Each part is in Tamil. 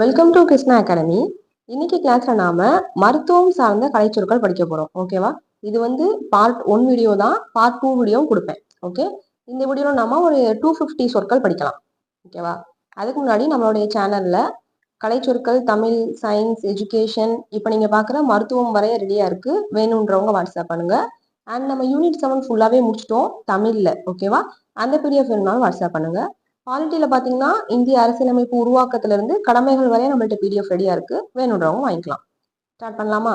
வெல்கம் டு கிருஷ்ணா அகாடமி இன்னைக்கு கிளாஸ்ல நாம மருத்துவம் சார்ந்த கலைச்சொற்கள் படிக்க போறோம். ஓகேவா இது வந்து பார்ட் ஒன் வீடியோ தான். பார்ட் டூ வீடியோவும் கொடுப்பேன். ஓகே இந்த வீடியோல நாம ஒரு டூ ஃபிஃப்டி சொற்கள் படிக்கலாம். ஓகேவா அதுக்கு முன்னாடி நம்மளுடைய சேனல்ல கலைச்சொற்கள் தமிழ் சயின்ஸ் எஜுகேஷன் இப்போ நீங்க பார்க்குற மருத்துவம் வரைய ரெடியா இருக்கு. வேணுன்றவங்க வாட்ஸ்அப் பண்ணுங்க. அண்ட் நம்ம யூனிட் செவன் ஃபுல்லாவே முடிச்சிட்டோம். தமிழ்ல. ஓகேவா அந்த பிடிஎஃப் வேணும்னாலும் வாட்ஸ்அப் பண்ணுங்க. பாலிட்டியில் பார்த்தீங்கன்னா இந்திய அரசியலமைப்பு உருவாக்கத்திலிருந்து கடமைகள் வரைய நம்மள்ட்ட பிடிஎஃப் ரெடியாக இருக்குது வேணுன்றவங்க வாங்கிக்கலாம். ஸ்டார்ட் பண்ணலாமா?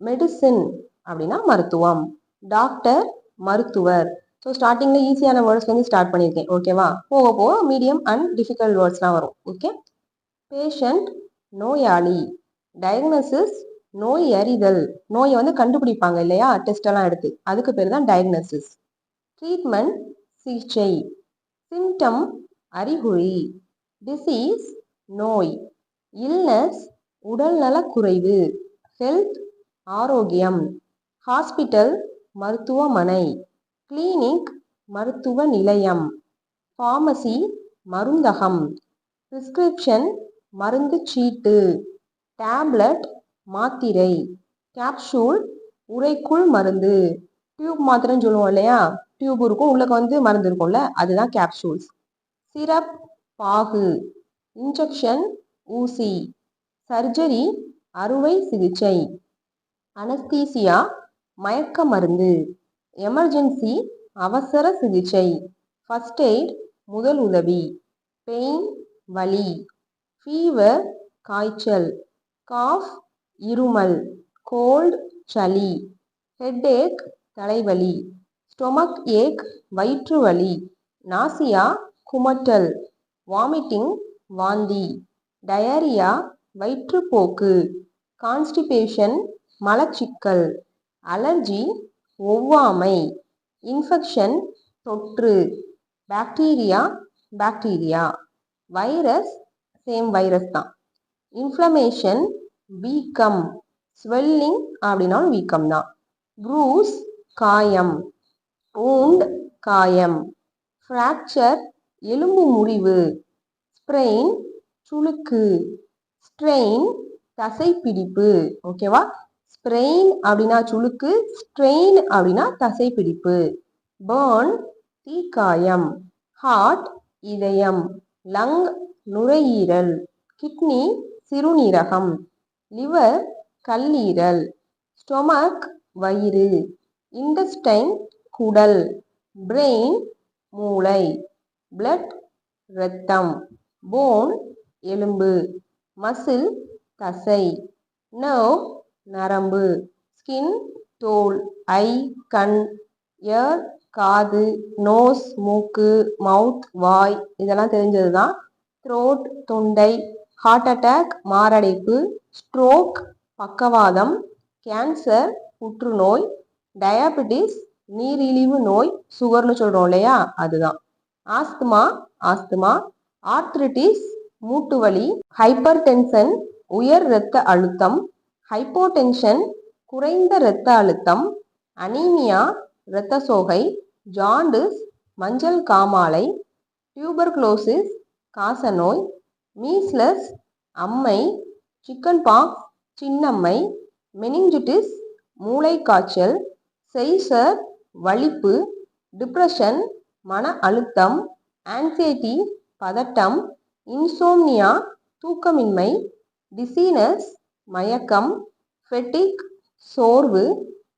மெடிசின் அப்படின்னா மருத்துவம். டாக்டர் மருத்துவர். ஸோ ஸ்டார்டிங்கில் ஈஸியான வேர்ட்ஸ் வந்து ஸ்டார்ட் பண்ணியிருக்கேன் ஓகேவா போக போக மீடியம் அண்ட் டிஃபிகல்ட் வேர்ட்ஸ்லாம் வரும். ஓகே பேஷண்ட் நோயாளி. டயக்னோசிஸ் நோய் அறிதல். நோயை வந்து கண்டுபிடிப்பாங்க இல்லையா? டெஸ்ட் எல்லாம் எடுத்து. அதுக்கு பேர் தான் டயக்னோசிஸ் ட்ரீட்மெண்ட் சிகிச்சை. சிம்டம் அறிகுறி. டிசீஸ் நோய். இல்னஸ் உடல்நலக்குறைவு. ஹெல்த் ஆரோக்கியம். ஹாஸ்பிட்டல் மருத்துவமனை. கிளினிக் மருத்துவ நிலையம். ஃபார்மசி மருந்தகம். பிரிஸ்கிரிப்ஷன் மருந்து சீட்டு. டேப்லெட் மாத்திரை. கேப்சூல் உரைக்குள் மருந்து. டியூப் மாத்திரைன்னு சொல்லுவோம் இல்லையா? டியூப் இருக்கும். உள்ளக்க வந்து மருந்து இருக்கும்ல? அதுதான் கேப்சூல்ஸ் சிரப் பாகு இன்ஜெக்ஷன் ஊசி. சர்ஜரி அறுவை சிகிச்சை. அனஸ்தீசியா மயக்க மருந்து. எமர்ஜென்சி அவசர சிகிச்சை. ஃபர்ஸ்ட் எய்ட் முதல் உதவி. பெயின் வலி. ஃபீவர் காய்ச்சல். காஃப் இருமல். கோல்டு சளி. ஹெட்டேக் தலைவலி. ஸ்டொமக் ஏக் வயிற்று வலி. நாசியா குமட்டல். வாமிட்டிங் வாந்தி. டயரியா வயிற்றுப்போக்கு. கான்ஸ்டிபேஷன் மலச்சிக்கல். அலர்ஜி ஒவ்வாமை. இன்ஃபெக்ஷன் தொற்று. Bacteria bacteria. Virus same virus தான். இன்ஃப்ளமேஷன் வீக்கம். ஸ்வெல்லிங் அப்படின்னாலும் வீக்கம் தான். ப்ரூஸ் காயம். ஊண்ட் காயம். ஃப்ராக்சர் எலும்பு முறிவு ஸ்ப்ரெயின் சுளுக்கு ஸ்ட்ரெயின் தசைப்பிடிப்பு ஓகேவா ஸ்ப்ரெயின் அப்படின்னா சுளுக்கு ஸ்ட்ரெயின் அப்படின்னா தசைப்பிடிப்பு. பேர்ன் தீக்காயம். ஹார்ட் இதயம். லங் நுரையீரல். கிட்னி சிறுநீரகம். லிவர் கல்லீரல். ஸ்டொமக் வயிறு. இண்டஸ்டைன் குடல். பிரெயின் மூளை. பிளட் இரத்தம் போன் எலும்பு மசில் தசை. நர்வ் நரம்பு ஸ்கின் தோல் ஐ கண் இயர் காது நோஸ் மூக்கு மவுத் வாய் இதெல்லாம் தெரிஞ்சது தான் த்ரோட் தொண்டை ஹார்ட் அட்டாக் மாரடைப்பு ஸ்ட்ரோக் பக்கவாதம் கேன்சர் புற்றுநோய் டயாபெட்டிஸ் நீரிழிவு நோய் சுகர்னு சொல்கிறோம் இல்லையா? அதுதான். ஆஸ்துமா ஆஸ்துமா ஆர்த்ரிட்டிஸ் மூட்டு வலி ஹைப்பர் டென்ஷன் உயர் இரத்த அழுத்தம் ஹைப்போடென்ஷன் குறைந்த இரத்த அழுத்தம் அனீமியா இரத்த சோகை ஜாண்டிஸ் மஞ்சள் காமாலை டியூபர்குலோசிஸ் காசநோய் மீஸ்லஸ் அம்மை சிக்கன் பாக்ஸ் சின்னம்மை மெனிஞ்சிட்டிஸ் மூளைக்காய்ச்சல் செய்சர் வலிப்பு டிப்ரெஷன் மன அழுத்தம் ஆன்சைட்டி பதட்டம் இன்சோம்னியா தூக்கமின்மை டிசீனஸ் மயக்கம் ஃபெட்டிக் சோர்வு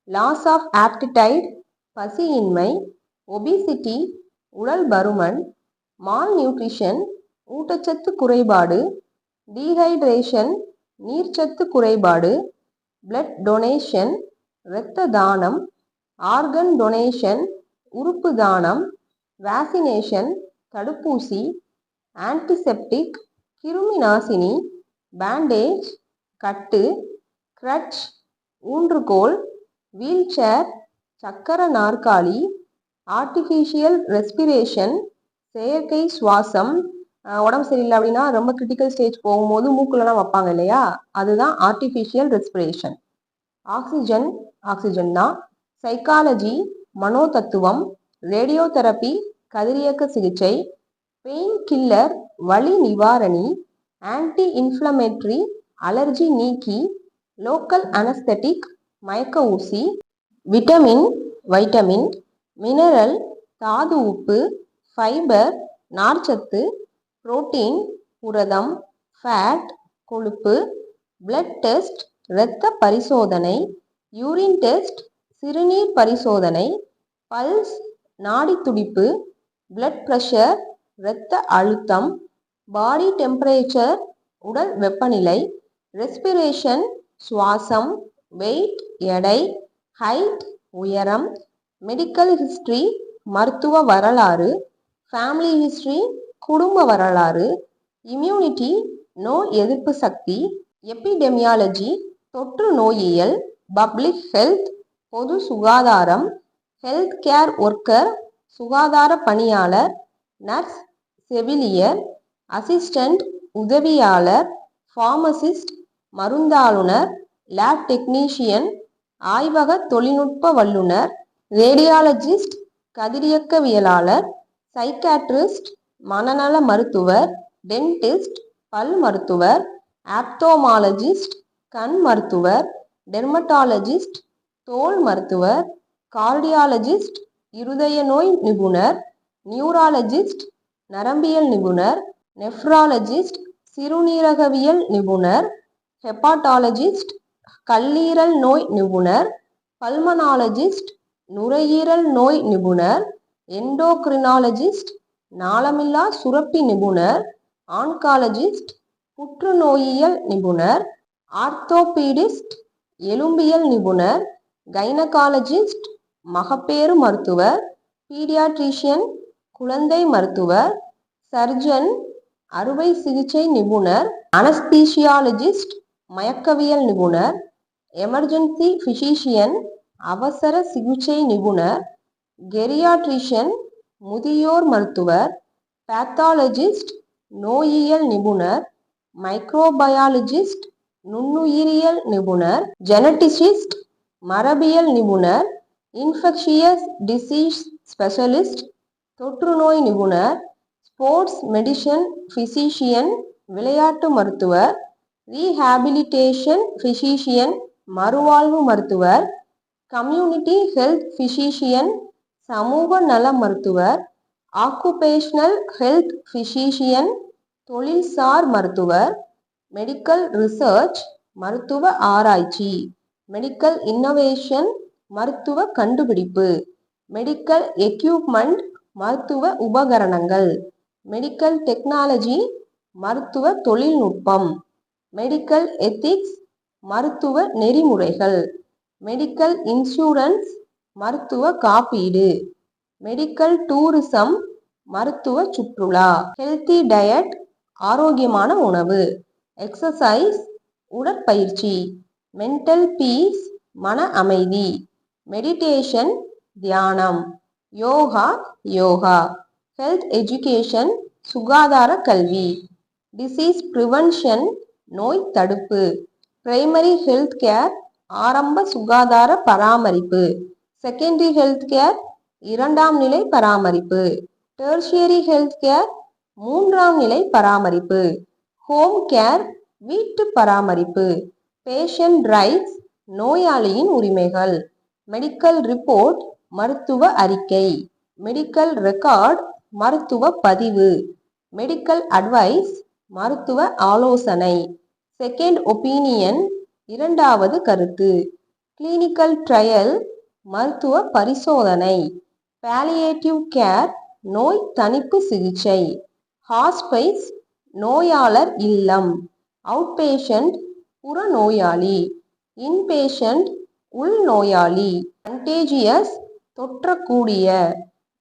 லாஸ் ஆஃப் ஆப்டிடைட் பசியின்மை ஒபிசிட்டி உடல் பருமன் மால் நியூட்ரிஷன் ஊட்டச்சத்து குறைபாடு டீஹைட்ரேஷன் நீர்ச்சத்து குறைபாடு பிளட் டொனேஷன் இரத்த தானம் ஆர்கன் டொனேஷன் உறுப்பு தானம் வேக்சினேஷன் தடுப்பூசி ஆன்டிசெப்டிக் கிருமி நாசினி பேண்டேஜ் கட்டு கிரட்ச் ஊன்றுகோல் வீல் சேர் சக்கர நாற்காலி ஆர்டிஃபிஷியல் ரெஸ்பிரேஷன் செயற்கை சுவாசம் உடம்பு சரியில்லை அப்படின்னா ரொம்ப கிரிட்டிக்கல் ஸ்டேஜ் போகும்போது மூக்குலலாம் வைப்பாங்க இல்லையா? அதுதான் ஆர்டிஃபிஷியல் ரெஸ்பிரேஷன் ஆக்சிஜன் ஆக்சிஜன் தான். சைக்காலஜி மனோதத்துவம் ரேடியோ தெரப்பி கதிரியக்க சிகிச்சை பெயின் கில்லர் வலி நிவாரணி ஆன்டி இன்ஃப்ளமேட்ரி அலர்ஜி நீக்கி லோக்கல் அனஸ்தட்டிக் மயக்க ஊசி விட்டமின் வைட்டமின் மினரல் தாது உப்பு ஃபைபர் நார்ச்சத்து புரோட்டீன் புரதம் ஃபேட் கொழுப்பு பிளட் டெஸ்ட் இரத்த பரிசோதனை யூரின் டெஸ்ட் சிறுநீர் பரிசோதனை பல்ஸ் நாடி துடிப்பு பிளட் ப்ரெஷர் இரத்த அழுத்தம் பாடி டெம்பரேச்சர் உடல் வெப்பநிலை ரெஸ்பிரேஷன் சுவாசம் வெயிட் எடை ஹைட் உயரம் மெடிக்கல் ஹிஸ்ட்ரி மருத்துவ வரலாறு ஃபேமிலி ஹிஸ்ட்ரி குடும்ப வரலாறு இம்யூனிட்டி நோய் எதிர்ப்பு சக்தி எபிடெமியாலஜி தொற்று நோயியல் பப்ளிக் ஹெல்த் பொது சுகாதாரம் ஹெல்த் கேர் ஒர்க்கர் சுகாதார பணியாளர் நர்ஸ் செவிலியர் அசிஸ்டண்ட் உதவியாளர் ஃபார்மசிஸ்ட் மருந்தாளுநர் லேப் டெக்னீஷியன் ஆய்வக தொழில்நுட்ப வல்லுநர் ரேடியாலஜிஸ்ட் கதிரியக்கவியலாளர் சைக்காட்ரிஸ்ட் மனநல மருத்துவர் டென்டிஸ்ட் பல் மருத்துவர் ஆப்தோமாலஜிஸ்ட் கண் மருத்துவர் டெர்மட்டாலஜிஸ்ட் தோல் மருத்துவர் கார்டியாலஜிஸ்ட் இருதய நோய் நிபுணர் நியூராலஜிஸ்ட் நரம்பியல் நிபுணர் நெஃப்ராலஜிஸ்ட் சிறுநீரகவியல் நிபுணர் ஹெப்பாட்டாலஜிஸ்ட் கல்லீரல் நோய் நிபுணர் பல்மனாலஜிஸ்ட் நுரையீரல் நோய் நிபுணர் எண்டோக்ரினாலஜிஸ்ட் நாளமில்லா சுரப்பி நிபுணர் ஆன்காலஜிஸ்ட் புற்றுநோயியல் நிபுணர் ஆர்த்தோபீடிஸ்ட் எலும்பியல் நிபுணர் கைனகாலஜிஸ்ட் மகப்பேறு மருத்துவர் பீடியாட்ரிஷியன் குழந்தை மருத்துவர் சர்ஜன் அறுவை சிகிச்சை நிபுணர் அனஸ்தீசியாலஜிஸ்ட் மயக்கவியல் நிபுணர் எமர்ஜென்சி பிசிஷியன் அவசர சிகிச்சை நிபுணர் கெரியாட்ரிஷியன் முதியோர் மருத்துவர் பேத்தாலஜிஸ்ட் நோயியல் நிபுணர் மைக்ரோபயாலஜிஸ்ட் நுண்ணுயிரியல் நிபுணர் ஜெனட்டிசிஸ்ட் மரபியல் நிபுணர் இன்ஃபெக்ஷியஸ் டிசீஸ் ஸ்பெஷலிஸ்ட் தொற்றுநோய் நிபுணர் ஸ்போர்ட்ஸ் மெடிசன் ஃபிசிஷியன் விளையாட்டு மருத்துவர் ரீஹாபிலிட்டேஷன் ஃபிசிஷியன் மறுவாழ்வு மருத்துவர் கம்யூனிட்டி ஹெல்த் ஃபிசிஷியன் சமூக நல மருத்துவர் ஆக்குபேஷனல் ஹெல்த் ஃபிசிஷியன் தொழில்சார் மருத்துவர் மெடிக்கல் ரிசர்ச் மருத்துவ ஆராய்ச்சி மெடிக்கல் இன்னோவேஷன் மருத்துவ கண்டுபிடிப்பு. மெடிக்கல் எக்யூப்மெண்ட் மருத்துவ உபகரணங்கள். மெடிக்கல் டெக்னாலஜி மருத்துவ தொழில்நுட்பம். மெடிக்கல் எத்திக்ஸ் மருத்துவ நெறிமுறைகள். மெடிக்கல் இன்சூரன்ஸ் மருத்துவ காப்பீடு. மெடிக்கல் டூரிசம் மருத்துவ சுற்றுலா. ஹெல்த்தி டயட் ஆரோக்கியமான உணவு. எக்ஸசைஸ் உடற்பயிற்சி. மென்டல் பீஸ் மன அமைதி. மெடிடேஷன் தியானம் யோகா யோகா ஹெல்த் எஜுகேஷன் சுகாதார கல்வி டிசீஸ் ப்ரிவென்ஷன் நோய் தடுப்பு பிரைமரி ஹெல்த் கேர் ஆரம்ப சுகாதார பராமரிப்பு செகண்டரி ஹெல்த் கேர் இரண்டாம் நிலை பராமரிப்பு டெர்ஷியரி ஹெல்த் கேர் மூன்றாம் நிலை பராமரிப்பு ஹோம் கேர் வீட்டு பராமரிப்பு பேஷண்ட் ரைட்ஸ் நோயாளியின் உரிமைகள். மெடிக்கல் ரிப்போர்ட் மருத்துவ அறிக்கை. மெடிக்கல் ரெக்கார்ட் மருத்துவ பதிவு. மெடிக்கல் அட்வைஸ் மருத்துவ ஆலோசனை. செகண்ட் ஒப்பீனியன் இரண்டாவது கருத்து. கிளினிக்கல் ட்ரையல் மருத்துவ பரிசோதனை. பேலியேட்டிவ் கேர் நோய் தணிப்பு சிகிச்சை. ஹாஸ்பைஸ் நோயாளர் இல்லம். அவுட்பேஷண்ட் புறநோயாளி. இன்பேஷண்ட் உள்நோயாளி கண்டேஜியஸ் தொற்றக்கூடிய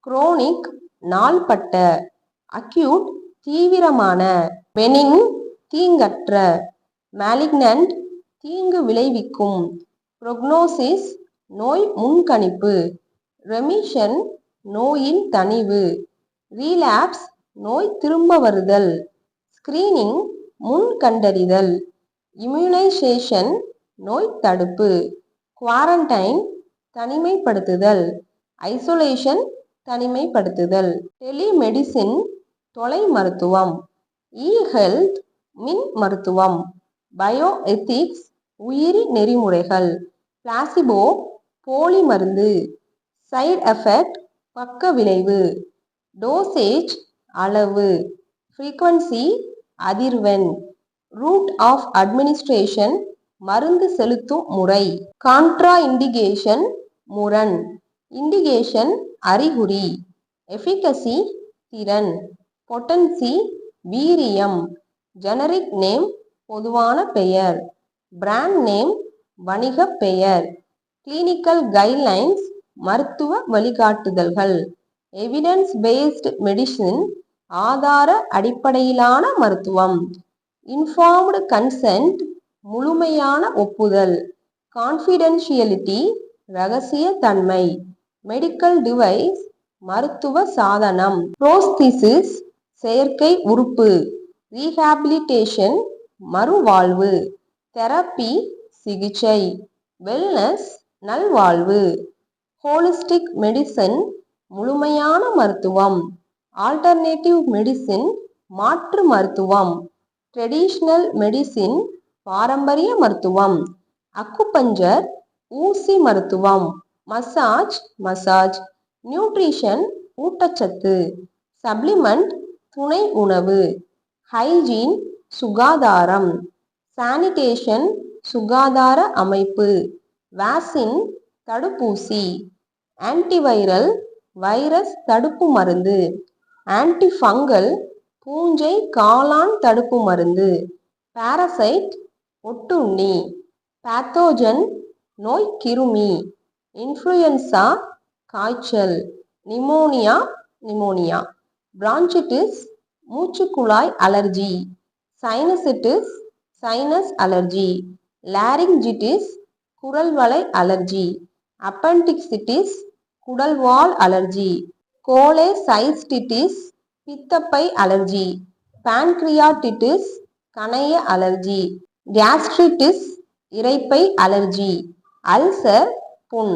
குரோனிக் நாள்பட்ட அக்யூட் தீவிரமான பெனிங் தீங்கற்ற மேலிக்னன்ட் தீங்கு விளைவிக்கும் ப்ரொக்னோசிஸ் நோய் முன்கணிப்பு ரெமிஷன் நோயின் தணிவு ரீலாப்ஸ் நோய் திரும்ப வருதல் ஸ்கிரீனிங் முன் கண்டறிதல் இம்யூனைசேஷன் நோய் தடுப்பு. குவாரண்டைன் தனிமைப்படுத்துதல். ஐசோலேஷன் தனிமைப்படுத்துதல். டெலிமெடிசின் தொலை மருத்துவம் இ ஹெல்த் மின் மருத்துவம் பயோ எத்திக்ஸ் உயிரி நெறிமுறைகள். பிளாசிபோ போலி மருந்து சைடு எஃபெக்ட் பக்க விளைவு. டோசேஜ் அளவு. ஃப்ரீக்வன்சி அதிர்வெண். ரூட் ஆஃப் அட்மினிஸ்ட்ரேஷன் மருந்து செலுத்தும் முறை. கான்ட்ரா இண்டிகேஷன் முரண். இண்டிகேஷன் அறிகுறி. எஃபிகசி திறன். பொட்டன்சி வீரியம். ஜெனரிக் நேம் பொதுவான பெயர். பிராண்ட் நேம் வணிக பெயர். கிளினிக்கல் கைட்லைன்ஸ் மருத்துவ வழிகாட்டுதல்கள். எவிடன்ஸ் பேஸ்டு மெடிசின் ஆதார அடிப்படையிலான மருத்துவம். இன்ஃபார்ம்டு கன்சென்ட் முழுமையான ஒப்புதல். கான்ஃபிடென்ஷியலிட்டி ரகசிய தன்மை மெடிக்கல் டிவைஸ் மருத்துவ சாதனம். புரோஸ்திசிஸ் செயற்கை உறுப்பு. ரீஹாபிலிட்டேஷன் மறுவாழ்வு. தெரப்பி சிகிச்சை. வெல்னஸ் நல்வாழ்வு. ஹோலிஸ்டிக் மெடிசன் முழுமையான மருத்துவம். ஆல்டர்னேட்டிவ் மெடிசின் மாற்று மருத்துவம். ட்ரெடிஷ்னல் மெடிசின் பாரம்பரிய மருத்துவம். அக்குபஞ்சர் ஊசி மருத்துவம். Massage massage. நியூட்ரிஷன் ஊட்டச்சத்து. சப்ளிமெண்ட் துணை உணவு. ஹைஜீன் சுகாதாரம். சானிடேஷன் சுகாதார அமைப்பு. வேக்சின் தடுப்பூசி. ஆன்டிவைரல் வைரஸ் தடுப்பு மருந்து. ஆன்டிஃபங்கல் பூஞ்சை காளான் தடுப்பு மருந்து. பாரசைட் ஒட்டுண்ணி. பேத்தோஜன் நோய் கிருமி. இன்ஃப்ளூயன்சா காய்ச்சல். நிமோனியா நிமோனியா பிரான்சிட்டிஸ் மூச்சுக்குழாய் allergy sinusitis sinus allergy laryngitis குரல்வளை allergy appendicitis குடல்வால் அலர்ஜி கோலேசைஸ்டிட்டிஸ் பித்தப்பை அலர்ஜி பான்கிரியாட்டிட்டிஸ் கணைய அலர்ஜி கேஸ்ட்ரிட்டிஸ் இரைப்பை அலர்ஜி அல்சர் புண்.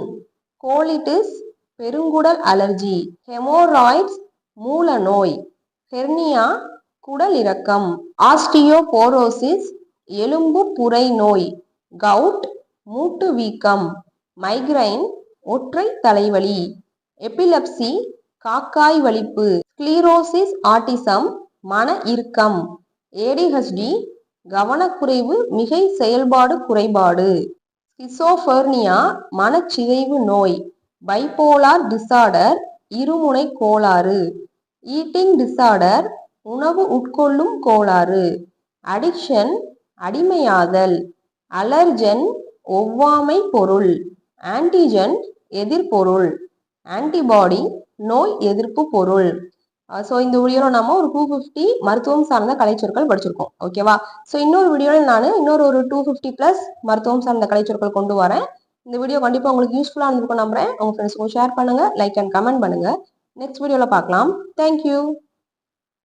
கோலிட்டிஸ் பெருங்குடல் அலர்ஜி. ஹெமோராய்ட்ஸ் மூல நோய் ஹெர்னியா குடல் இறக்கம் ஆஸ்டியோபோரோசிஸ் எலும்பு புரை நோய் கவுட் மூட்டு வீக்கம். மைக்ரைன் ஒற்றை தலைவலி. எபிலப்சி காக்காய் வலிப்பு. ஸ்க்ளீரோசிஸ் ஆட்டிசம் மன இறுக்கம். ஏடிஹெச்டி கவனக்குறைவு மிகை செயல்பாடு குறைபாடு. ஸ்கிசோஃபர்னியா மனச்சிதைவு நோய் பைபோலார் டிசார்டர் இருமுனை கோளாறு. ஈட்டிங் டிசார்டர் உணவு உட்கொள்ளும் கோளாறு. அடிக்ஷன் அடிமையாதல். அலர்ஜன் ஒவ்வாமை பொருள். ஆன்டிஜன் எதிர்பொருள். ஆன்டிபாடி நோய் எதிர்ப்பு பொருள். ஸோ இந்த வீடியோவில் நாம ஒரு டூ ஃபிஃப்டி மருத்துவம் சார்ந்த கலைச்சொற்கள் படிச்சிருக்கோம். ஓகேவா ஸோ இன்னொரு வீடியோவில் நான் இன்னொரு ஒரு டூ ஃபிஃப்டி ப்ளஸ் மருத்துவம் சார்ந்த கலைச்சொற்கள் கொண்டு வரேன். இந்த வீடியோ கண்டிப்பாக உங்களுக்கு யூஸ்ஃபுல்லாக இருந்திருக்கும் நம்புறேன். உங்கள் ஃப்ரெண்ட்ஸுக்கும் ஷேர் பண்ணுங்கள் லைக் அண்ட் கமெண்ட் பண்ணுங்கள் நெக்ஸ்ட் வீடியோவில் பார்க்கலாம். Thank you